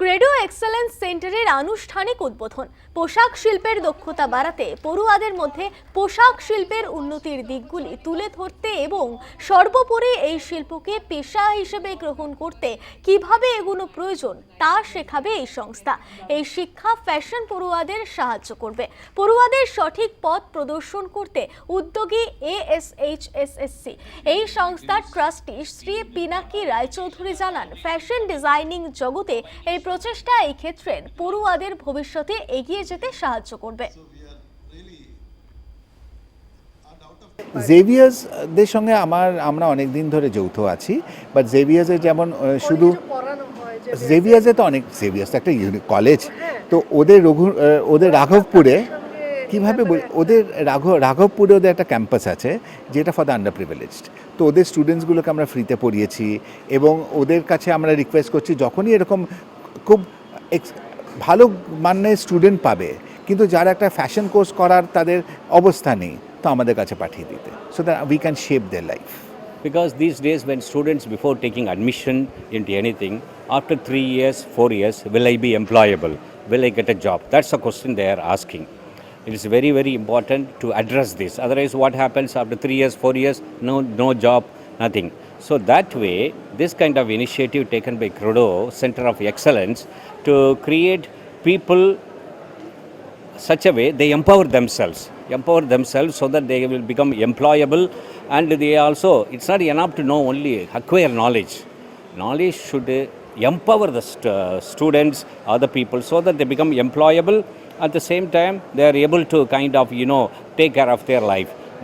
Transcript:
Credo excellence সেন্টারের আনুষ্ঠানিক উদ্বোধন। পোশাক শিল্পের দক্ষতা বাড়াতে পড়ুয়াদের মধ্যে পোশাক শিল্পের উন্নতির দিকগুলি তুলে ধরতে এবং সর্বোপরি এই শিল্পকে পেশা হিসেবে গ্রহণ করতে কীভাবে এগুলো প্রয়োজন তা শেখাবে এই সংস্থা। এই শিক্ষা ফ্যাশন পড়ুয়াদের সাহায্য করবে। পড়ুয়াদের সঠিক পথ প্রদর্শন করতে উদ্যোগী এএসএইচএসএসসি। এই সংস্থার ট্রাস্টি শ্রী পিনাকি রায়চৌধুরী জানান, ফ্যাশন ডিজাইনিং জগতে এই প্রচেষ্টা এই ক্ষেত্রের পড়ুয়াদের ভবিষ্যতে এগিয়ে যেতে সাহায্য করবে। জেভিয়ার্সদের সঙ্গে আমার আমরা অনেক দিন ধরে যৌথ আছি বাট জেভিয়ার্সে যেমন শুধু জেভিয়ার্সে তো অনেক জেভিয়ার্স একটা কলেজ তো ওদের রঘু ওদের রাঘবপুরে কীভাবে বল- ওদের রাঘব রাঘবপুরে ওদের একটা ক্যাম্পাস আছে যেটা ফর দ্য আন্ডার প্রিভিলেজড তো ওদের স্টুডেন্টসগুলোকে আমরা ফ্রিতে পড়িয়েছি এবং ওদের কাছে আমরা রিকোয়েস্ট করছি যখনই এরকম খুব ভালো মানের স্টুডেন্ট পাবে কিন্তু যারা একটা ফ্যাশন কোর্স করার তাদের অবস্থা নেই তো আমাদের কাছে পাঠিয়ে দিতে so that we can shape their life Because these days, when students, before taking admission into anything, after three years, four years, will I be employable? Will I get a job? That's the question they are asking. It is very, very important to address this. Otherwise, what happens after three years, four years? No, no job, nothing. So that way, this kind of initiative taken by Crudo Center of Excellence to create people such a way they empower themselves. Empower themselves so that they will become employable and they also it's not enough to know only acquire knowledge. Knowledge should empower the st- students other people so that they become employable. At the same time they are able to kind of you know take care of their life